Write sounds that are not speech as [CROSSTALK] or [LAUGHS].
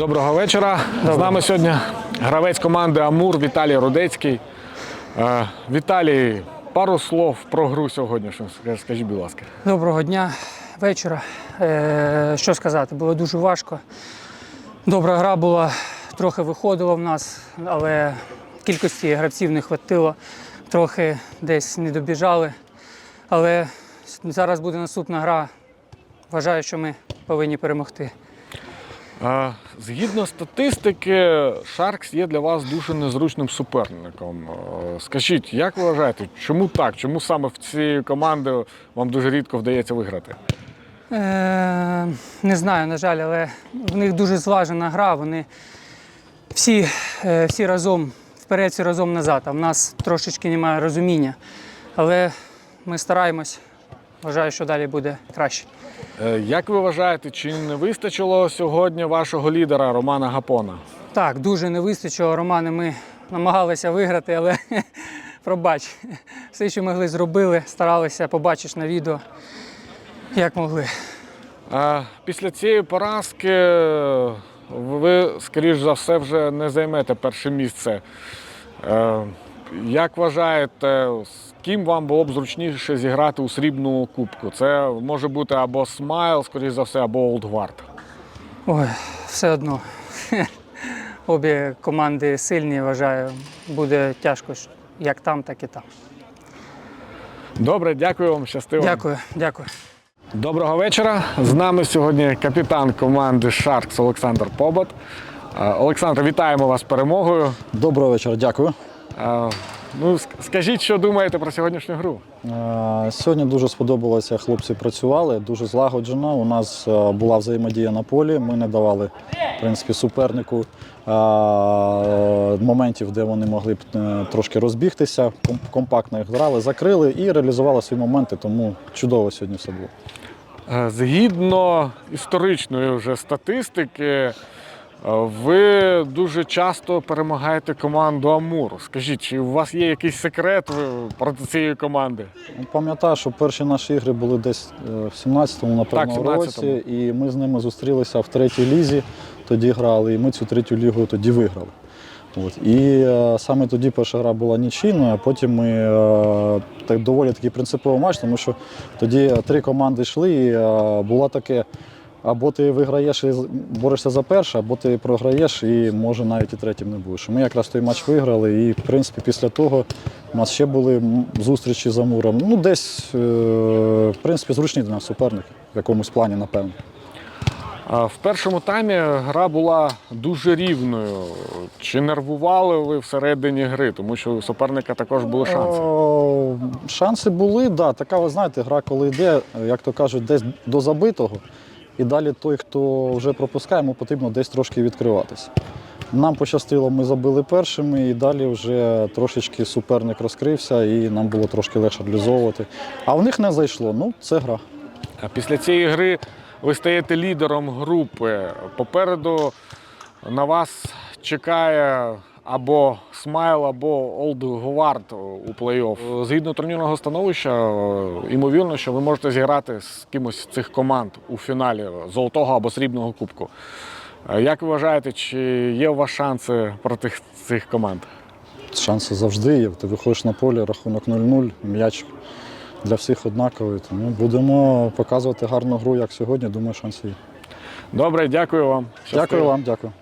Доброго вечора. З нами сьогодні гравець команди Амур Віталій Рудецький. Е, Віталій, пару слов про гру сьогоднішню. Скажіть, будь ласка. Доброго дня, вечора. Е, що сказати, було дуже важко. Добра гра була, трохи виходило в нас, але кількості гравців не хватило, трохи десь не добіжали. Але зараз буде наступна гра. Вважаю, що ми повинні перемогти. Згідно статистики, Шаркс є для вас дуже незручним суперником. Е, Скажіть, як ви вважаєте, чому так? Чому саме в цій команді вам дуже рідко вдається виграти? Е, не знаю, на жаль, але в них дуже зважена гра. Вони всі, е, всі разом вперед, всі разом назад. А в нас трошечки немає розуміння. Але ми стараємось. Вважаю, що далі буде краще. Е, Як ви вважаєте, чи не вистачило сьогодні вашого лідера Романа Гапона? Так, дуже не вистачило. Романи, ми намагалися виграти, але [LAUGHS] пробач. Все, що могли, зробили, старалися, побачиш на відео, як могли. А Після цієї поразки е, ви, скоріш за все, вже не займете перше місце. Як вважаєте, з ким вам було б зручніше зіграти у срібному кубку? Це може бути або Смайл, скоріш за все, або Олдгвард. Ой, все одно. [LAUGHS] Обі команди сильні, вважаю. Буде тяжко як там, так і там. Добре, дякую вам, щастиво. Дякую, дякую. Доброго вечора. З нами сьогодні капітан команди Шаркс Олександр Побат. Е, Олександр, вітаємо вас з перемогою. Доброго вечора, дякую. Ну, скажіть, що думаєте про сьогоднішню гру? Сьогодні дуже сподобалося, хлопці працювали, дуже злагоджено. У нас була взаємодія на полі. Ми не давали в принципі, супернику моментів, де вони могли б е, трошки розбігтися. Компактно їх грали, закрили і реалізували свої моменти, тому чудово сьогодні все було. Е, Згідно історичної вже статистики, ви дуже часто перемагаєте команду Амур. Скажіть, чи у вас є якийсь секрет проти цієї команди? Ну, Пам'ятаю, що перші наші ігри були десь е, в 17-му, напевно, Так, 17-му. році, і ми з ними зустрілися в третій лізі, тоді грали, і ми цю третю лігу тоді виграли. От. І е, саме тоді перша гра була нічийною, а потім ми е, так доволі такий принциповий матч, тому що тоді три команди йшли, і е, було таке. Або ти виграєш і борешся за перше, або ти програєш і може навіть і третім не будеш. Ми якраз той матч виграли, і в принципі після того у нас ще були зустрічі з Амуром. Ну, десь, е, в принципі, зручні для нас суперники в якомусь плані, напевно. В першому таймі гра була дуже рівною. Чи нервували ви всередині гри, тому що у суперника також були шанси? О, шанси були, так. Да. Така, ви знаєте, гра, коли йде, як то кажуть, десь до забитого. І далі той, хто вже пропускає, йому потрібно десь трошки відкриватися. Нам пощастило, ми забили першими, і далі вже трошечки суперник розкрився, і нам було трошки легше реалізовувати. А в них не зайшло. Ну, це гра. А Після цієї гри ви стаєте лідером групи. Попереду на вас чекає або Смайл, або Олд Говард у плей-офф. Згідно турнірного становища, ймовірно, що ви можете зіграти з кимось з цих команд у фіналі золотого або срібного кубку. Е, Як ви вважаєте, чи є у вас шанси проти цих команд? Шанси завжди є. Ти виходиш на поле, рахунок 0-0, м'яч для всіх однаковий. Тому будемо показувати гарну гру, як сьогодні. Думаю, шанси є. Добре, дякую вам. Дякую вам, дякую.